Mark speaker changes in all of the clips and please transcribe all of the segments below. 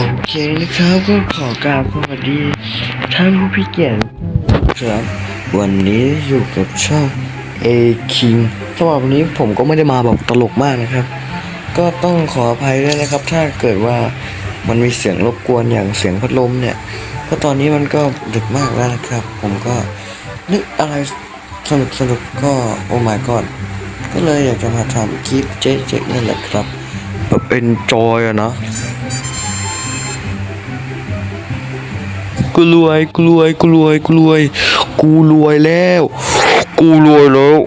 Speaker 1: โอเคนะครับก็ขอกราบสวัสดี ท่านผู้พิเกียรติครับ วันนี้อยู่กับช่อง A King สำหรับวันนี้ผมก็ไม่ได้มาแบบตลกมากนะครับ ก็ต้องขออภัยด้วยนะครับ ถ้าเกิดว่ามันมีเสียงรบกวนอย่างเสียงพัดลมเนี่ยเพราะตอนนี้มันก็ดึกมากแล้วนะครับ ผมก็นึกอะไรสนุกสนุกก็โอ้ my god ก็เลยอยากจะมาทำคลิปเจ๊ๆนั่นแหละครับ แบบเป็นจอยอะนะ กูรวยกูรวยกูรวยกูรวยกูรวยแล้ว กูรวยแล้ว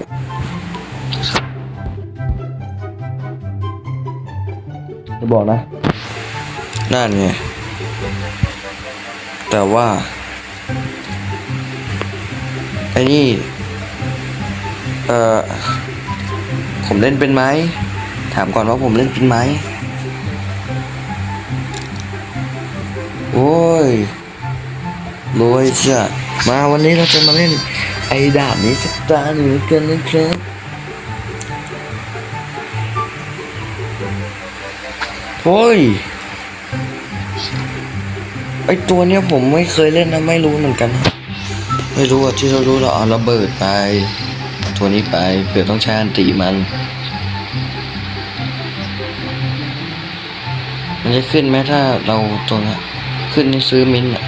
Speaker 1: จะบอกนะ นั่นไง แต่ว่าไอ้นี่ เอ่อ ผมเล่นเป็นไหม ถามก่อนว่าผมเล่นเป็นไหม โอ้ย รวยจ้ะมาวันนี้เราจะมาเล่นไอ้ดาบนี้สักตาหนึ่งกันนะครับโอ้ยไอตัวเนี้ยผมไม่เคยเล่นนะไม่รู้เหมือนกัน ไม่รู้อะที่เรารู้เราเอาระเบิดไป ตัวนี้ไปเผื่อต้องใช้อันติมันมันจะขึ้นไหมถ้าเราตรงนี้ขึ้นนี่ซื้อมิ้นอะ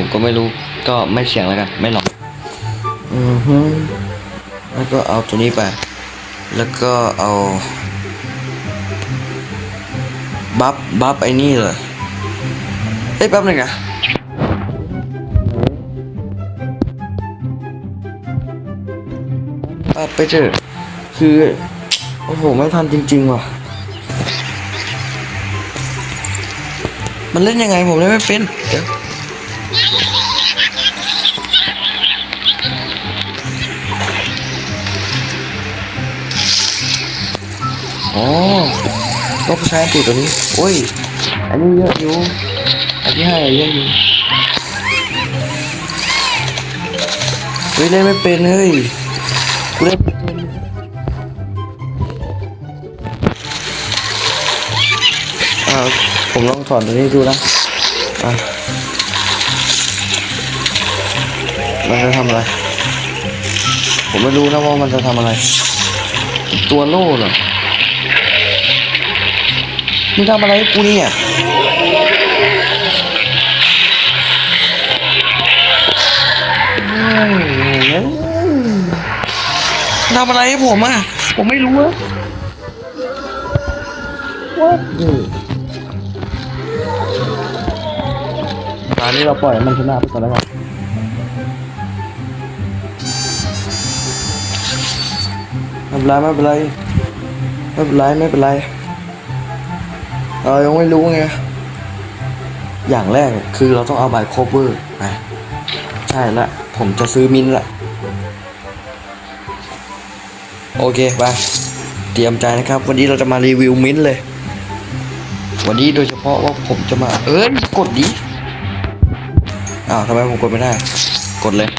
Speaker 1: ผมก็ไม่รู้ก็ไม่เสี่ยงแล้วกัน ไม่หรอกอือฮึแล้วก็เอาตัวนี้ไป แล้วก็เอาบัฟบัฟไอ้นี่เลยเอ้ยแป๊บหนึงนะปับไปเถอคือ โอ้โห ไม่ทันจริง ๆ ว่ะ มันเล่นยังไงผมเล่นไม่เป็น เดี๋ยว อ๋อก็ใช้ติดตัวนี้โอ้ย อันนี้เยอะอยู่ อันที่ให้เยอะอยู่เฮ้ยเล่นไม่เป็นเฮ้ยกูเล่นไม่เป็นอ่าผมลองถอนตัวนี้ดูนะอะมันจะทำอะไร ผมไม่รู้นะว่ามันจะทำอะไร ตัวโล่เหรอ มึงทำอะไรให้กูเนี่ยทำอะไรให้ผมอะ ผมไม่รู้อะว่าตอนนี้เราปล่อยมันชนะไปก่อนแล้วกันไม่เป็นไรไม่เป็นไรไม่เป็นไรไม่เป็นไร เรายังไม่รู้ไง อย่างแรกคือเราต้องเอาใบโคเวอร์นะ ใช่ละ ผมจะซื้อมินละ โอเคไปเตรียมใจนะครับ วันนี้เราจะมารีวิวมินเลย วันนี้โดยเฉพาะว่าผมจะมาเออกดดิอ้าวทำไมผมกดไม่ได้ กดเลย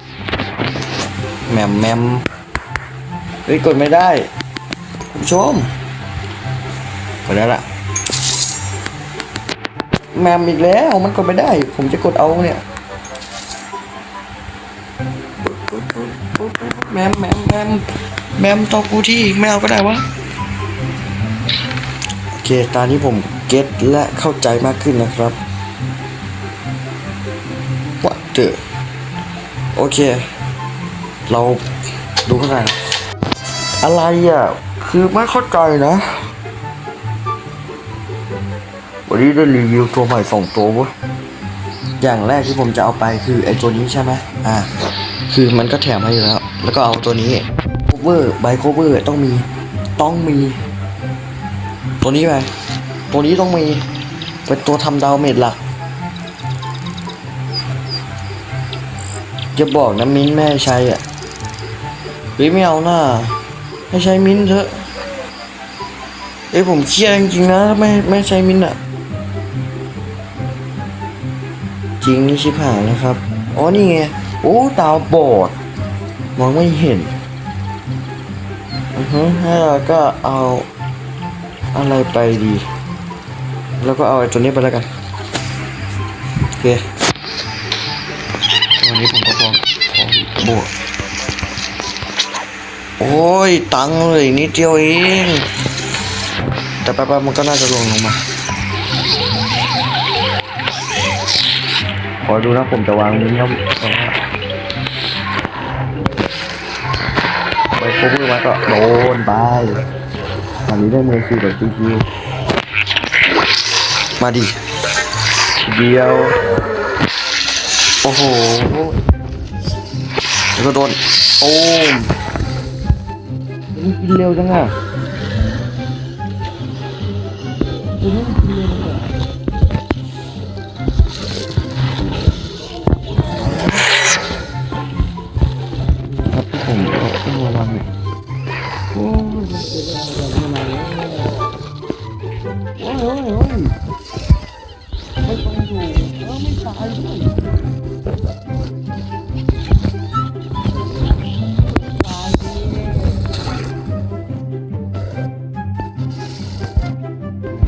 Speaker 1: แหมมแหมมเฮ้ยกดไม่ได้คุณผู้ชมกดได้ละ แมมอีกแล้วมันกดไม่ได้ ผมจะกดเอาเนี่ยแมมแมมแมมแมมต่อกูที่ไม่เอาก็ได้วะโอเคตอนนี้ผมเก็ตและเข้าใจมากขึ้นนะครับว่าเจอโอเค เราดูข้างในอะไรอะ คือไม่เข้าใจนะ วันนี้ได้รีวิวตัวใหม่สองตัวเวะอย่างแรกที่ผมจะเอาไปคือไอ้ตัวนี้ใช่ไหมอ่า คือมันก็แถมให้อยู่แล้ว แล้วก็เอาตัวนี้ cover ใบ cover ต้องมี ต้องมี ตัวนี้ไป ตัวนี้ต้องมี เป็นตัวทำดาวเมจหลักจะบอกนะมิ้นแม่ใช้อะเฮ้ยไม่เอาหน้าให้ใช้มิ้นเถอะเอ้ยผมเครียดจริงๆนะไม่ไม่ใช้มิ้นอะ ริงนี่ชิบหายนะครับ อ๋อนี่ไง โอ้ตาบอด มองไม่เห็น อือฮึแล้วเราก็เอาอะไรไปดี แล้วก็เอาไอ้ตัวนี้ไปแล้วกัน โอเควันนี้ผมก็พร้อมพร้อมบวกโอ้ย ตังค์เลยนิดเดียวเอง แต่แป๊บๆมันก็น่าจะลงลงมา อดูนะผมจะวางนี้ครับไปปุ๊บมาก็โดนไปอันนี้ได้เมอร์ซีแบบชิวๆมาดิเดียว โอ้โหแล้วก็โดนโอ้มมันกินเร็วจังอะมันไม่กินเร็วจังอะ แล้ยโอ้ยไม่ต้องอยู่เออไม่ตายด้วย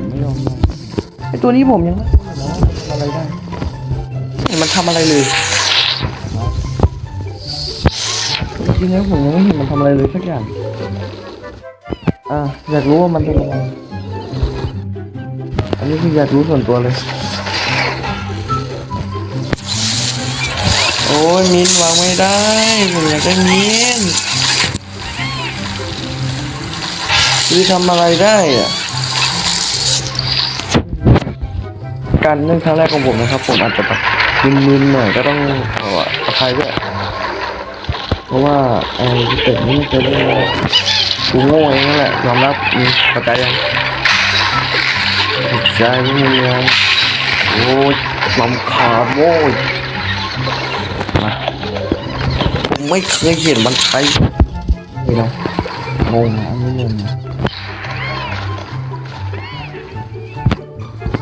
Speaker 1: ไม่ยอมมาไอตัวนี้ผมยังไม่ทำอะไรได้ไม่เห็นมันทำอะไรเลยจริงๆแล้วผมยังไม่เห็นมันทำอะไรเลยสักอย่างอะอยากรู้ว่ามันเป็นยังไง อันนี้คืออยากรู้ส่วนตัวเลย โอ้ยมินวางไม่ได้ผมอยากได้มินคือทำอะไรได้อะการเล่นครั้งแรกของผมนะครับ ผมอาจจะแบบมึนๆหน่อยก็ต้องขออภัยด้วยเพราะว่าไอ้ที่เกิดนี่ไม่เคยเล่นเลยกูโง่เองนั่นแหละยอมรับมีเข้าใจยัง ใจไม่มีอะไรโอ้ยลำขาดโว้ยมาผมไม่เคยเห็นมันใช้นี่นะงงนะอันนี้งงนะ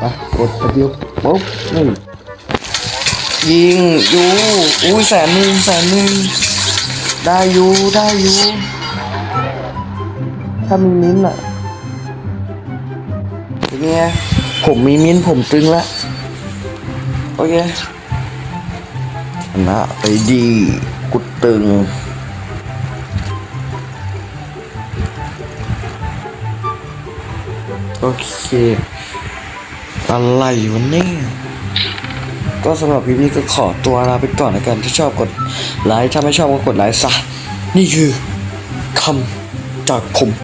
Speaker 1: อะกดสกิลปุ๊บนี่ยิงอยู่อุ้ยแสนหนึ่งแสนหนึ่งได้อยู่ได้อยู่ถ้ามีมิ้นอะเป็นไง ผมมีมิ้นท์ผมตึงละโอเคชนะไปดีกุดตึงโอเคอะไรวะเนี่ยก็สำหรับคลิปนี้ก็ขอตัวลาไปก่อนแล้วกัน ถ้าชอบกดไลค์ถ้าไม่ชอบก็กดไลค์ซะ นี่คือคำจากผม